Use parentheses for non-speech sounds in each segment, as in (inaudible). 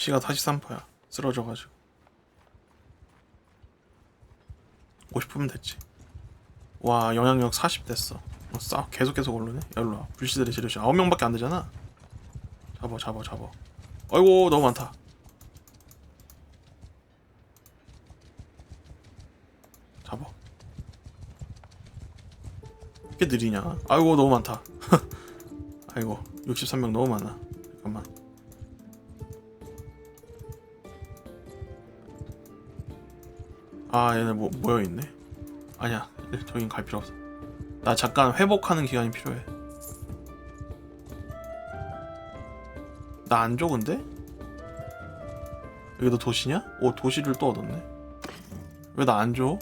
피가 43%야. 쓰러져가지고. 50%면 됐지. 와 영향력 40 됐어. 어, 싸 계속 계속 오르네. 열로와. 불시들의 지르시 9명밖에 안 되잖아. 잡아 잡아 잡아. 아이고 너무 많다. 잡아. 꽤 느리냐? 아이고 너무 많다. (laughs) 아이고 63명 너무 많아. 잠깐만 아 얘네 뭐 모여있네 아니야 저긴 갈 필요 없어 나 잠깐 회복하는 기간이 필요해 나안줘 근데? 여기도 도시냐? 오 도시를 또 얻었네 왜 나 안 줘?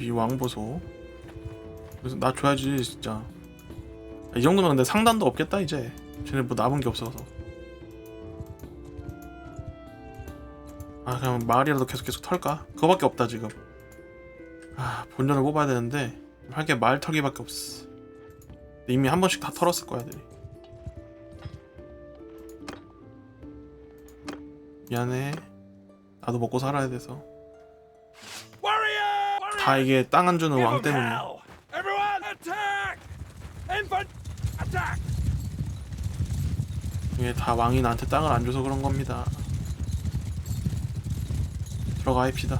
이 왕보소. 그래서 나 줘야지 진짜. 이 정도면 근데 상단도 없겠다 이제. 쟤네 뭐 남은 게 없어서. 아 그냥 마을이라도 계속 계속 털까? 그거밖에 없다 지금. 아 본전을 뽑아야 되는데 할게 마을 털기밖에 없어. 이미 한 번씩 다 털었을 거야 애들이. 미안해. 나도 먹고 살아야 돼서! 다 이게 땅 안 주는 왕 attack! 이게 다 왕이 나한테 땅을 안 줘서 그런 겁니다. 들어가 합시다.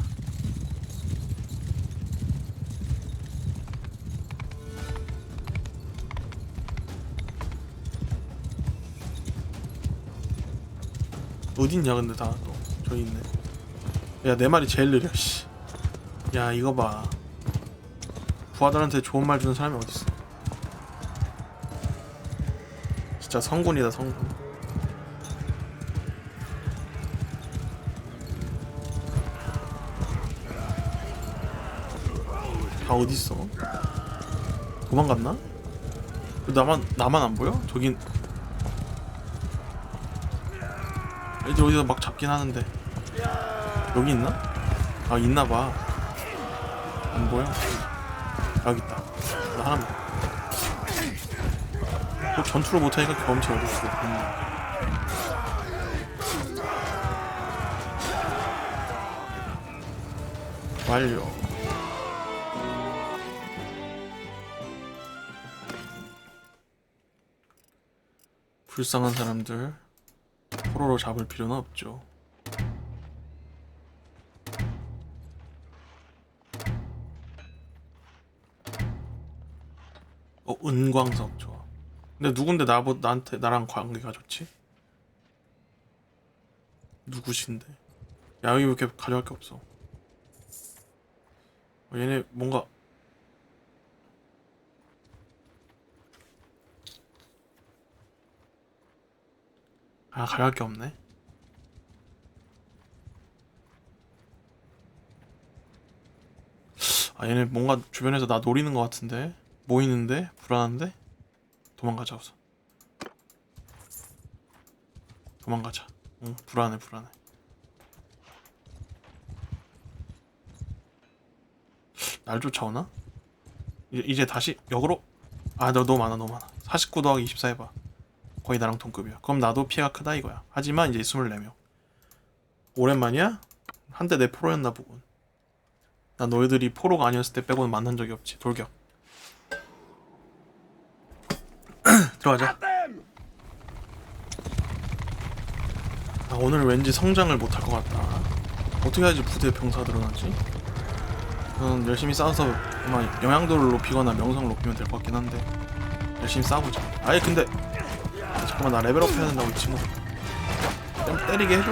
어딨냐 근데 다 또 저기 있네. 야 내 말이 제일 느려. 씨. 야 이거 봐. 부하들한테 좋은 말 주는 사람이 어딨어? 진짜 성군이다 성군. 다 어디 있어? 도망갔나? 왜 나만 나만 안 보여? 저긴 애들 어디서 막 잡긴 하는데 여기 있나? 아 있나 봐. 안 보여? 여기 있다. 나 하나만. 또 전투를 못하니까 경험치 얻을 수도 있겠네. 완료. 불쌍한 사람들 포로로 잡을 필요는 없죠. 은광석 좋아. 근데 누군데 나보 나한테 나랑 관계가 좋지? 누구신데? 야 여기 왜 이렇게 가져갈 게 없어? 어, 얘네 뭔가 아 가져갈 게 없네. 아 얘네 뭔가 주변에서 나 노리는 것 같은데 모이는데? 불안한데? 도망가자 우선. 도망가자. 응 불안해 불안해. 날 쫓아오나? 이제, 이제 다시 역으로? 아너 너무 많아 너무 많아. 49 더하기 24 해봐. 거의 나랑 동급이야. 그럼 나도 피해가 크다 이거야. 하지만 이제 24명. 오랜만이야? 한때 내 포로였나 보군. 나 너희들이 포로가 아니었을 때 빼고는 만난 적이 없지. 돌격 들어가자 Them! 아, 오늘 왠지 성장을 못할 것 같다 어떻게 해야지 부대 병사 늘어나지? 저는 열심히 싸워서 아마 영향도를 높이거나 명성을 높이면 될 것 같긴 한데 열심히 싸우자 아예 근데 잠깐만 나 레벨업 해야 된다고 이 친구 좀 때리게 해줘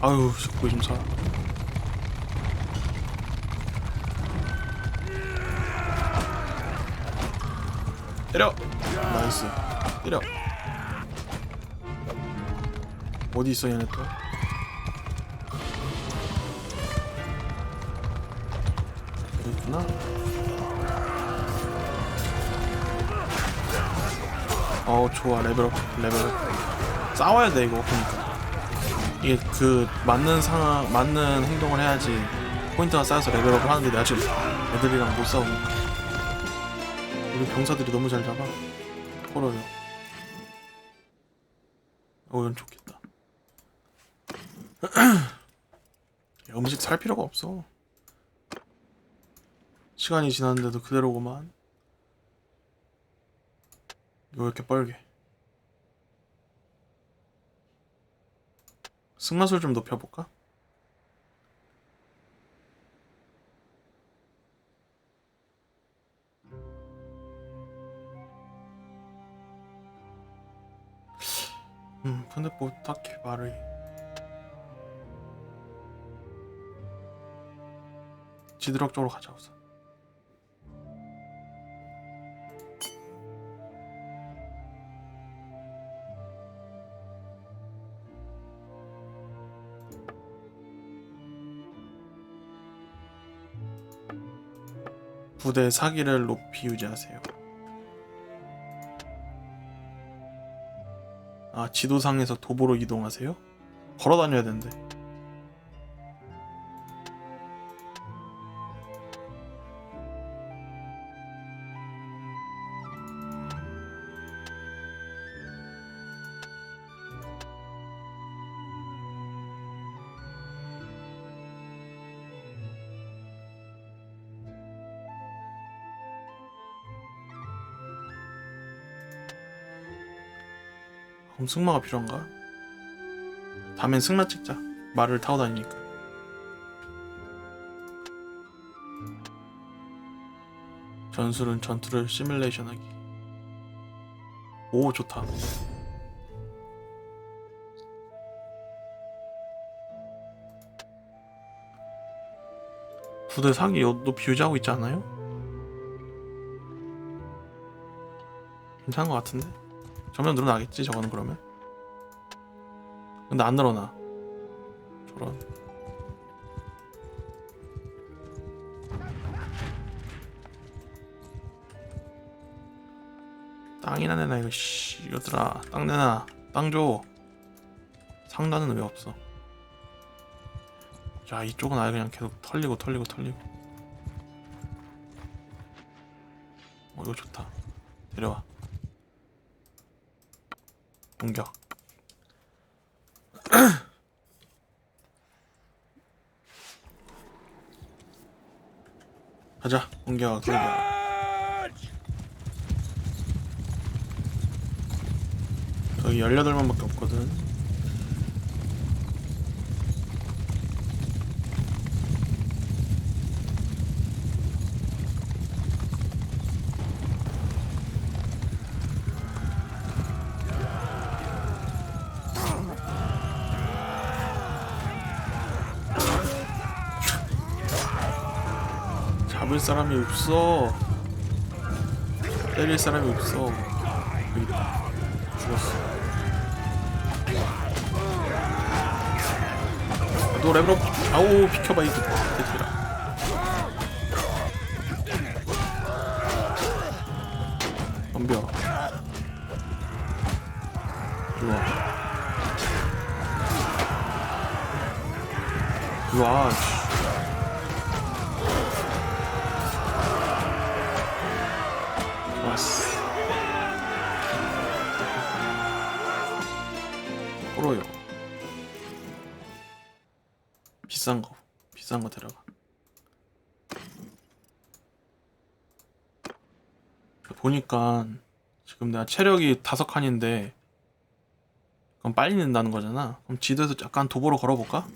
아유 자꾸 좀 사. 때려. 나이스. 때려. 어디 있어 얘네 또? 여기 있구나. 어 좋아. 레벨업 레벨업. 싸워야 돼 이거. 보니까. 이게 그 맞는 상황 맞는 행동을 해야지 포인트가 쌓여서 레벨업을 하는데 내가 지금 애들이랑 못 싸우니까 우리 병사들이 너무 잘 잡아. 헐어요. 어 이건 좋겠다. 야, (clears throat) 음식 살 필요가 없어. 시간이 지났는데도 그대로구만. 왜 이렇게 뻘게 승마술 좀 높여볼까? 뭐 딱히 말을 지드럭 쪽으로 가자 우선 부대 사기를 높이 유지하세요. 아 지도상에서 도보로 이동하세요? 걸어 다녀야 된대. 그럼 승마가 필요한가? 다음엔 승마 찍자. 말을 타고 다니니까. 전술은 전투를 시뮬레이션하기. 오 좋다. 부대 사기 높이 유지하고 있지 않아요? 괜찮은 것 같은데? 점점 늘어나겠지 저거는 그러면? 근데 안 늘어나. 저런. 땅이나 내놔 이거. 씨 이것들아. 땅 내놔. 땅 줘. 상단은 왜 없어? 자 이쪽은 아예 그냥 계속 털리고 털리고 털리고. 어 이거 좋다. 데려와 공격. (clears throat) 가자 공격 공격. 저기 18명밖에 없거든. 잡을 사람이 없어. 때릴 사람이 없어. 여기 있다. 죽었어. 너 레벨업 아우 비켜봐 이 새끼라 덤벼 좋아 좋아 보니까 지금 내가 체력이 다섯 칸인데 그럼 빨리 낸다는 거잖아. 그럼 지도에서 약간 도보로 걸어볼까?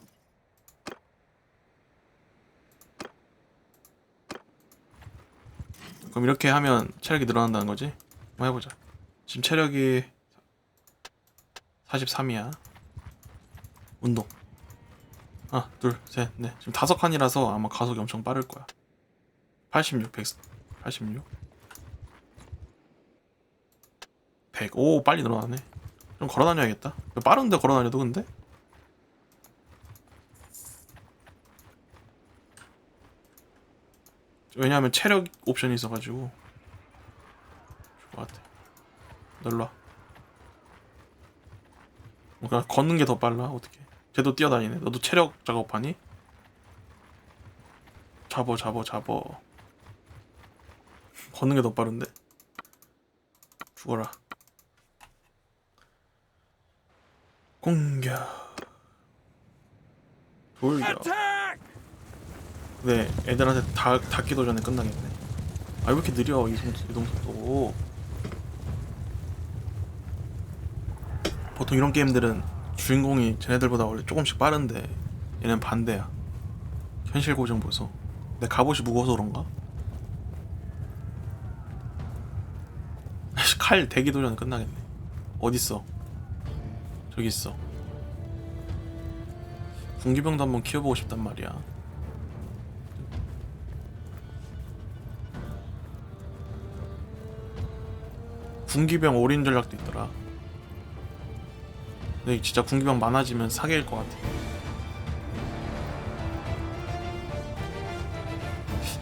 그럼 이렇게 하면 체력이 늘어난다는 거지? 한번 해보자. 지금 체력이 43이야. 운동. 하나 둘 셋 넷. 지금 다섯 칸이라서 아마 가속이 엄청 빠를 거야. 86 100 86 100 오 빨리 늘어나네. 좀 걸어 다녀야겠다. 빠른데 걸어 다녀도 근데? 왜냐하면 체력 옵션이 있어가지고. 좋을 것 같아. 와 그러니까 걷는 게 더 빨라 어떻게. 쟤도 뛰어다니네. 너도 체력 작업하니? 잡어 잡어 잡어. 걷는 게 더 빠른데? 죽어라 공격. 돌격. Attack! 네 애들한테 다, 닿기도 전에 끝나겠네. 아 왜 이렇게 느려 이동, 이동 속도? 보통 이런 게임들은 주인공이 쟤네들보다 원래 조금씩 빠른데 얘는 반대야. 현실 고정 보소. 내 갑옷이 무거워서 그런가? (laughs) 칼 대기도 전에 끝나겠네. 어딨어 저기 있어 군기병도 한번 키워보고 싶단 말이야 군기병 올인 전략도 있더라. 근데 진짜 군기병 많아지면 사기일 것 같아.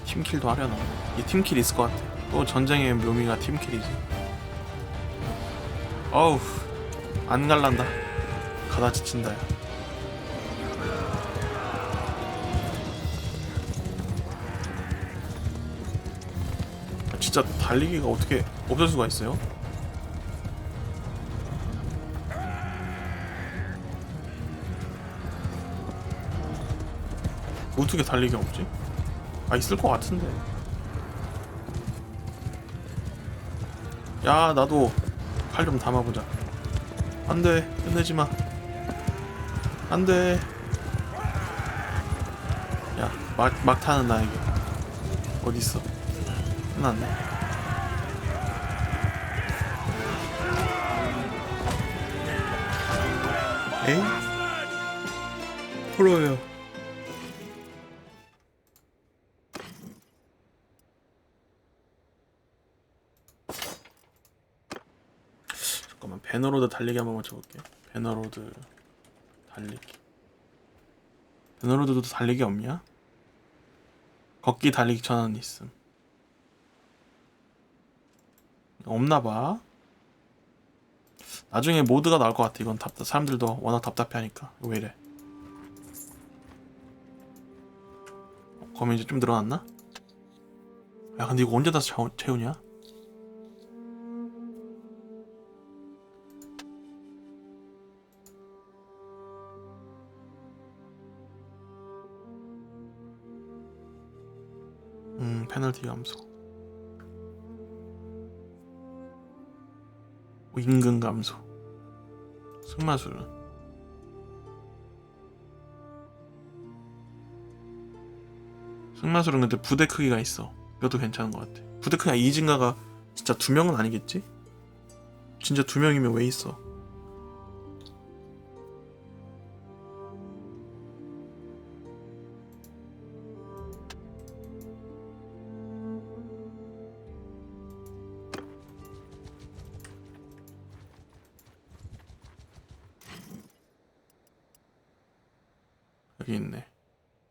팀킬도 하려나? 이 팀킬 있을 것 같아. 또 전쟁의 묘미가 팀킬이지. 어우, 안 갈란다. 가다 지친다. 야. 아, 진짜 달리기가 어떻게 없을 수가 있어요? 어떻게 달리기 없지? 아 있을 것 같은데 야 나도 칼 좀 담아보자 안돼 끝내지마 안돼. 야 막 막 타는 나에게. 어딨어? 끝났네. 에이? 프로예요. 잠깐만 배너로드 달리기 한번 맞춰볼게 배너로드 달리기 배너로드도 달리기 없냐? 걷기 달리기 전원 있음 없나봐 나중에 모드가 나올 것 같아 이건 답답 사람들도 워낙 답답해하니까 왜 이래 어, 검이 이제 좀 늘어났나? 야 근데 이거 언제 다 채우, 채우냐? 음 페널티 감소. 임금 감소. 승마술은 승마술은 근데 부대 크기가 있어. 이것도 괜찮은 것 같아. 부대 크기가 이 증가가 진짜 두 명은 아니겠지? 진짜 두 명이면 왜 있어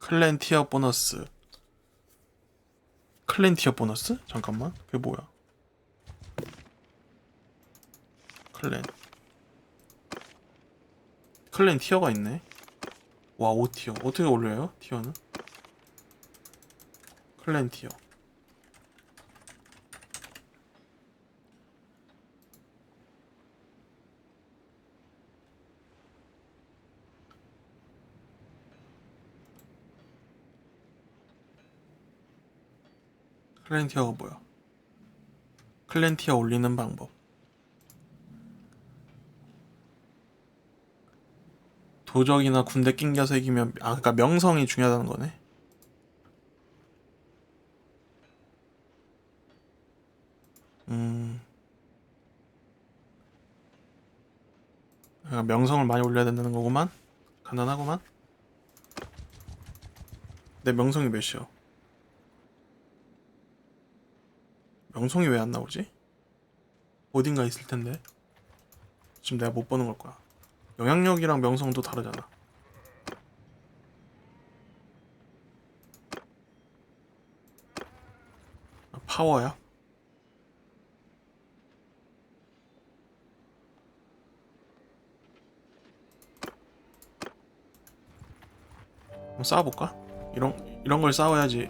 클랜 티어 보너스. 클랜 티어 보너스? 잠깐만. 그게 뭐야? 클랜. 클랜 티어가 있네. 와, 5티어. 어떻게 올려요? 티어는? 클랜 티어. 클랜 티어가 뭐야? 클랜 티어 올리는 방법. 도적이나 군대 낑겨서 이기면 아 그러니까 명성이 중요하다는 거네. 음. 명성을 많이 올려야 된다는 거구만. 간단하구만. 내 명성이 몇이야? 명성이 왜 안 나오지? 어딘가 있을 텐데. 지금 내가 못 보는 걸 거야. 영향력이랑 명성도 다르잖아. 아, 파워야? 한번 싸워볼까? 이런 이런 걸 싸워야지.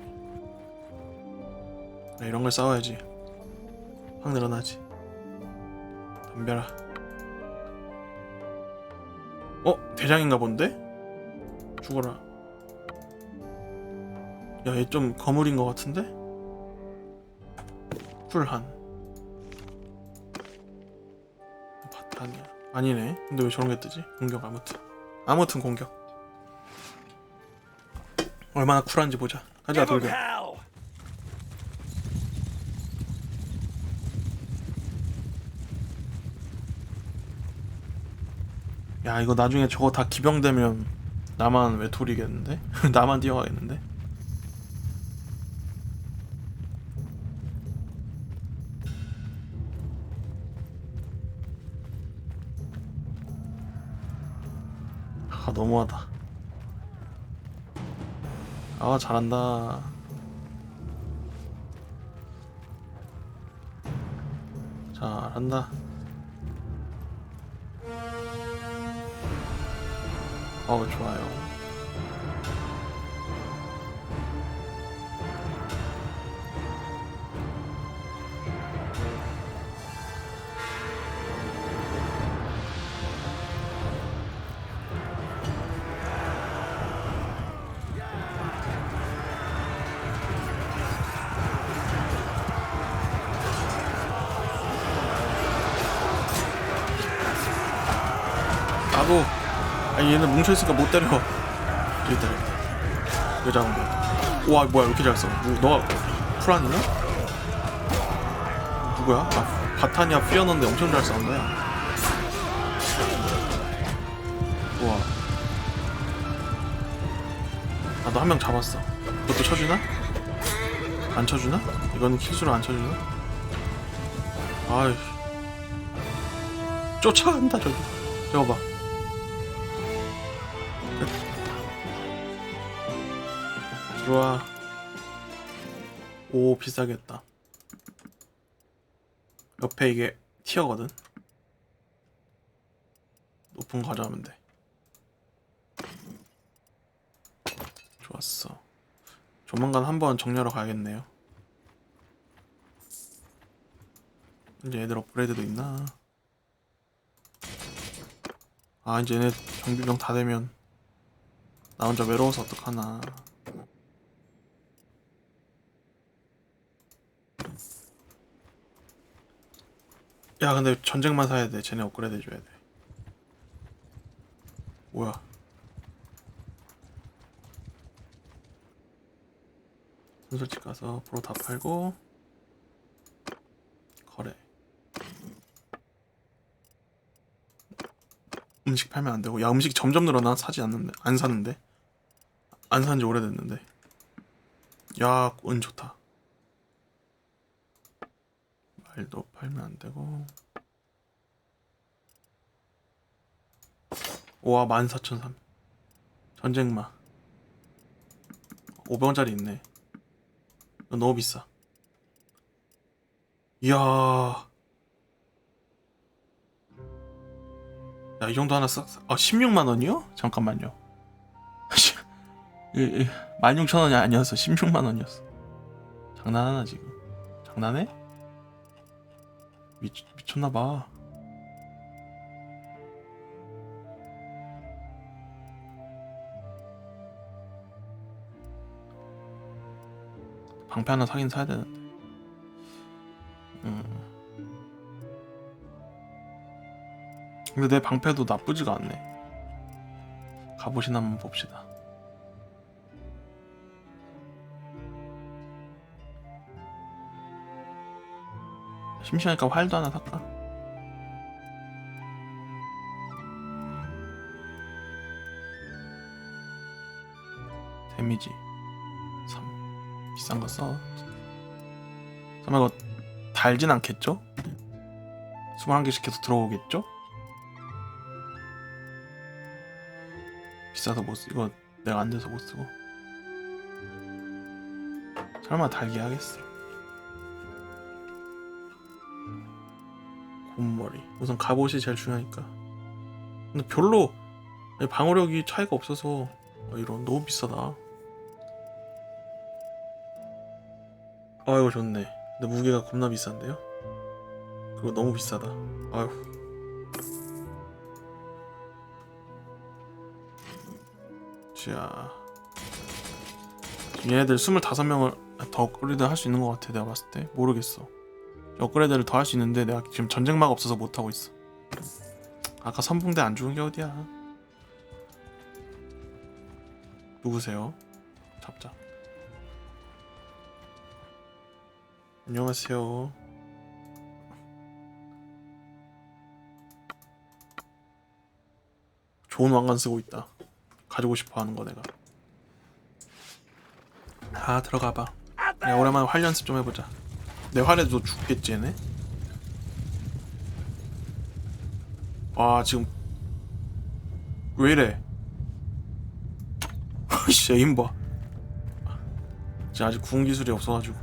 네, 이런 걸 싸워야지. 확 늘어나지. 덤벼라. 어 대장인가 본데? 죽어라. 야 얘 좀 거물인 것 같은데? 쿨한. 바탕이야. 아니네. 근데 왜 저런 게 뜨지? 공격 아무튼. 아무튼 공격. 얼마나 쿨한지 보자. 가자 돌격. 야 이거 나중에 저거 다 기병되면 나만 외톨이겠는데? (laughs) 나만 뛰어가겠는데? 아 너무하다 아 잘한다 잘한다 어우 좋아요 얘는 뭉쳐있으니까 못 때려 여기 때려 여자 온거 와 뭐야 왜 이렇게 잘 써? 누, 너가 프란이냐? 누구야? 아 바타니아 피어넌데 엄청 잘 싸운다 야 우와 나도 한명 잡았어 그것도 쳐주나? 안 쳐주나? 이거는 킬수로 안 쳐주나? 아이 쫓아간다 저기 저거 봐 들어와. 오 비싸겠다. 옆에 이게 티어거든. 높은 거 가져가면 돼. 좋았어. 조만간 한번 정리하러 가야겠네요. 이제 애들 업그레이드도 있나? 아 이제 얘네 경비병 다 되면 나 혼자 외로워서 어떡하나. 야 근데 전쟁만 사야 돼. 쟤네 업그레이드 해줘야 돼. 뭐야? 전설집 가서 보로 다 팔고 거래. 음식 팔면 안 되고. 야 음식이 점점 늘어나? 사지 않는데? 안 사는데? 안 산지 오래됐는데? 야운 좋다 말도 팔면 안 되고. 우와 14,003 전쟁마. 500원짜리 있네. 너무 비싸. 이야. 야이 정도 하나 싹 아, 16만원이요? 잠깐만요. (laughs) 16,000원이 아니었어 16만원이었어. 장난하나 지금. 장난해? 미, 미쳤나봐. 방패 하나 사긴 사야 되는데. 음. 근데 내 방패도 나쁘지가 않네. 갑옷이나 한번 봅시다. 심심하니까 활도 하나 살까? 데미지 3 비싼 거 써. 설마 이거 달진 않겠죠? 21개씩 계속 들어오겠죠? 비싸서 못 쓰, 이거 내가 안 돼서 못 쓰고. 설마 달게 하겠어. 곰머리 우선 갑옷이 제일 중요하니까 근데 별로 방어력이 차이가 없어서 어, 이런 너무 비싸다. 아 이거 좋네. 근데 무게가 겁나 비싼데요? 그리고 너무 비싸다. 아유. 자. 얘네들 25명을 더 업그레이드 할 수 있는 것 같아 내가 봤을 때 모르겠어 업그레이드를 더 할 수 있는데 내가 지금 전쟁마가 없어서 못하고 있어. 아까 선봉대 안 주는 게 어디야? 누구세요? 잡자. 안녕하세요. 좋은 왕관 쓰고 있다. 가지고 싶어 하는 거 내가. 아 들어가봐. 야 오랜만에 활 연습 좀 해보자 내 활에도 죽겠지 얘네? 와 지금. 왜 이래? (laughs) 씨 에임 봐. 지금 아직 구운 기술이 없어가지고.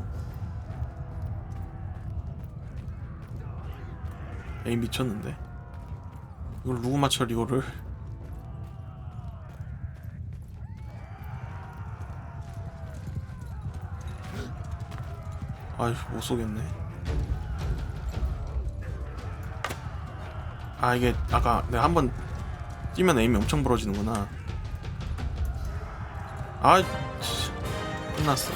에임 미쳤는데? 이걸 맞춰 이거를 아휴 못 쏘겠네. 아 이게 아까 내가 한 번 뛰면 에임이 엄청 벌어지는구나. 아 씨, 끝났어.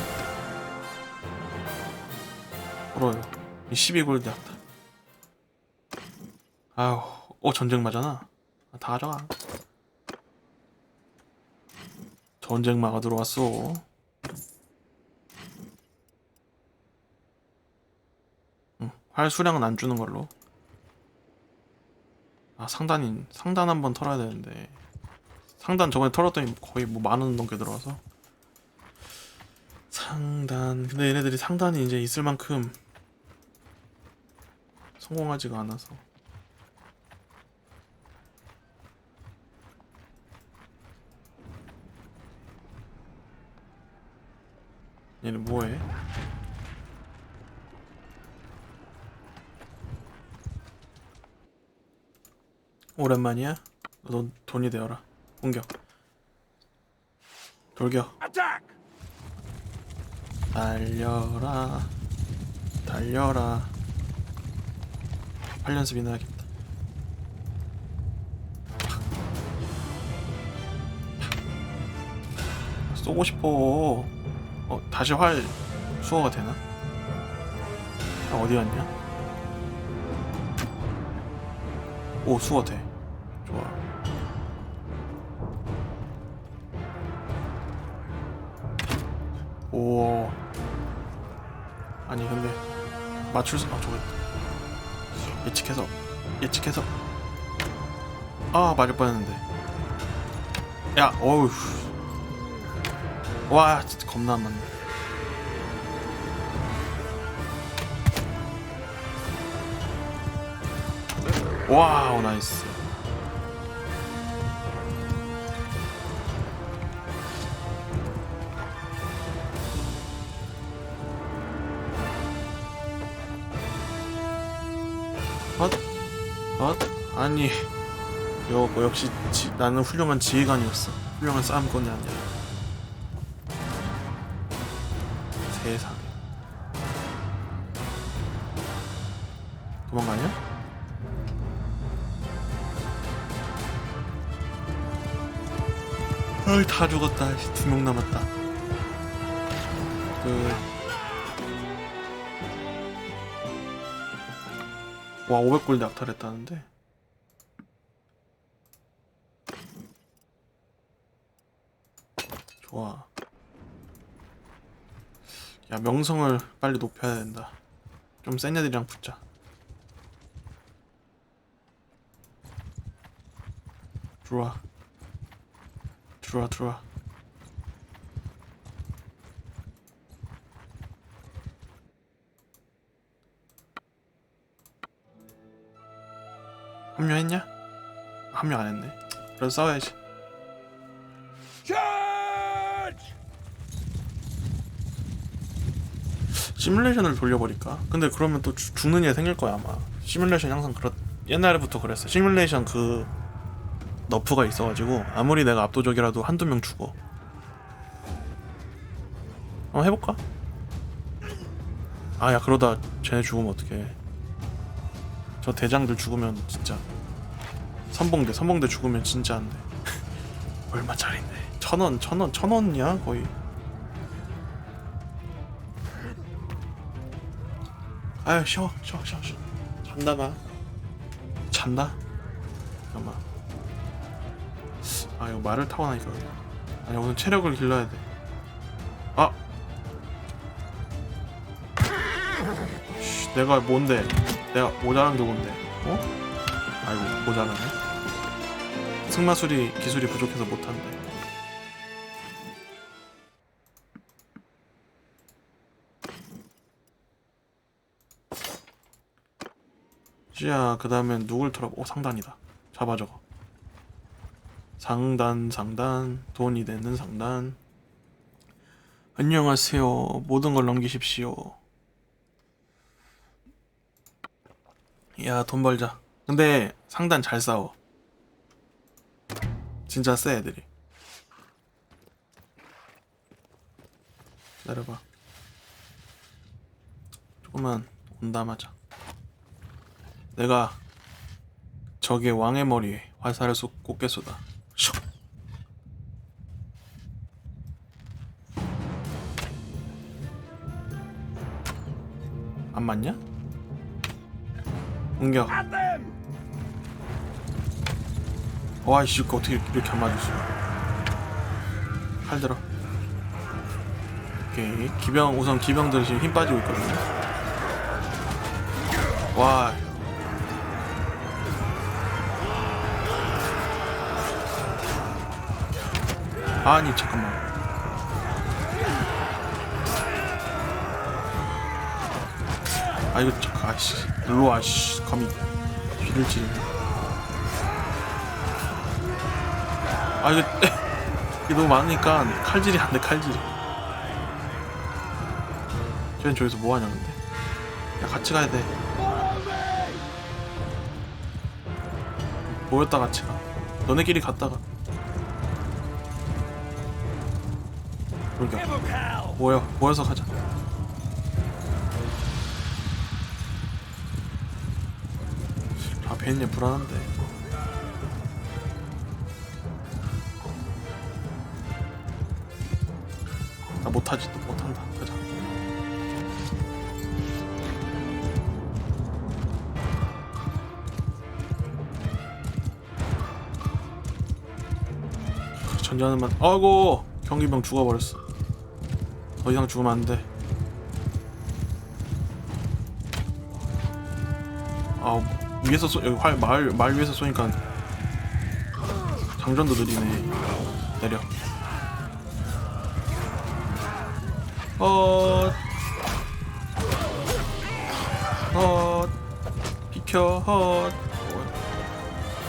벌어요. 이 12골드 약다 아휴 어 전쟁 마잖아 아, 다 가져가. 전쟁마가 들어왔어 활 수량은 안 주는 걸로. 아 상단인 상단 한번 털어야 되는데 상단 저번에 털었더니 거의 뭐 만 원 넘게 들어와서 상단 근데 얘네들이 상단이 이제 있을 만큼 성공하지가 않아서 얘는 뭐해? 오랜만이야? 넌 돈이 되어라. 공격. 돌격. 달려라. 달려라. 활 연습이나 하겠다. 쏘고 싶어. 어, 다시 활 수호가 되나? 아, 어디 갔냐? 오, 수호 돼. 좋아. 오. 아니 근데 맞출 수, 아 저거 예측해서 예측해서 아 맞을 뻔했는데. 야, 어우. 와, 진짜 겁나 안 맞네. 와우, 나이스. 아니 이거 뭐 역시 지, 나는 훌륭한 지휘관이었어. 훌륭한 싸움꾼이 아니라 세상에. 도망가냐? 아이 다 죽었다. 두 명 남았다. 그... 와 500골드 약탈했다는데 좋아 야 명성을 빨리 높여야 된다. 좀 센 애들이랑 붙자. 들어와. 들어와 들어와. 합류했냐? 합류 안 했네. 그래서 싸워야지 시뮬레이션을 돌려버릴까? 근데 그러면 또 죽- 죽는 애 생길 거야 아마. 시뮬레이션 항상 그렇 옛날부터 그랬어. 시뮬레이션 그 너프가 있어가지고 아무리 내가 압도적이라도 한두 명 죽어. 한번 해볼까? 아 야 그러다 쟤네 죽으면 어떡해. 저 대장들 죽으면 진짜 선봉대 선봉대 죽으면 진짜 안돼. (laughs) 얼마짜린데? 천원 천원 천원이야 거의 아유 쉬어 쉬어 쉬어 쉬어. 잔다 나 잔다 잠깐만. 아 이거 말을 타고 나니까. 아니 우선 체력을 길러야 돼. 아! 씨, 내가 뭔데? 내가 모자란 게 뭔데? 어? 아이고 모자라네. 승마술이 기술이 부족해서 못한대 자, 그 다음엔 누굴 털어? 오, 상단이다. 잡아 저거. 상단, 상단, 돈이 되는 상단. 안녕하세요. 모든 걸 넘기십시오. 야, 돈 벌자. 근데 상단 잘 싸워. 진짜 쎄 애들이. 기다려봐. 조금만 온담하자. 내가 적의 왕의 머리에 화살을 쏟 곱게 쏟아. 슉. 안 맞냐? them! 와이씨 이거 어떻게 이렇게 안 맞을 수가? 칼 들어. 오케이 기병 우선 기병들이 지금 힘 빠지고 있거든요. 와. 아니 잠깐만. 아 이거 잠깐 아씨 일로 와 씨 감히 귀를 찌르네. 아 이거 (laughs) 이게 너무 많으니까 칼질이 안돼 칼질이. 쟤는 저기서 뭐 하냐 근데? 야 같이 가야 돼. 모였다 같이 가. 너네끼리 갔다가. Ibucal! 모여 모여서 가자. 아 베인님 불안한데. 나 못하지 또 못한다. 가자. 전자는 만 아이고 경기병 죽어버렸어. 더 이상 죽으면 안 돼. 아 위에서 쏘 여기 활 말 말 위에서 쏘니까 장전도 느리네. 내려. 어. 헛. 비켜 헛.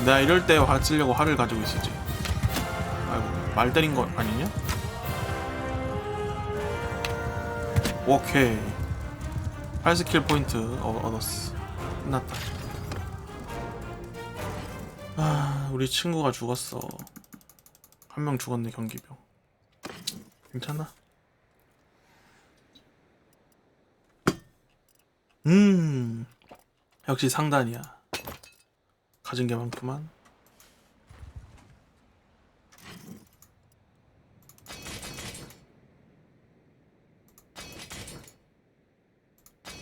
내가 이럴 때화 쓰려고 활을 가지고 있었지. 아이고 말 때린 거 아니냐? 오케이. 8스킬 포인트 얻- 얻었어. 끝났다. 아, 우리 친구가 죽었어. 한 명 죽었네, 경기병. 괜찮아? 음, 역시 상단이야. 가진 게 많구만.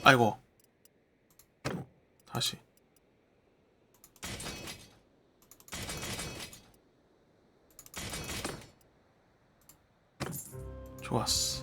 아이고. 다시. 좋았어.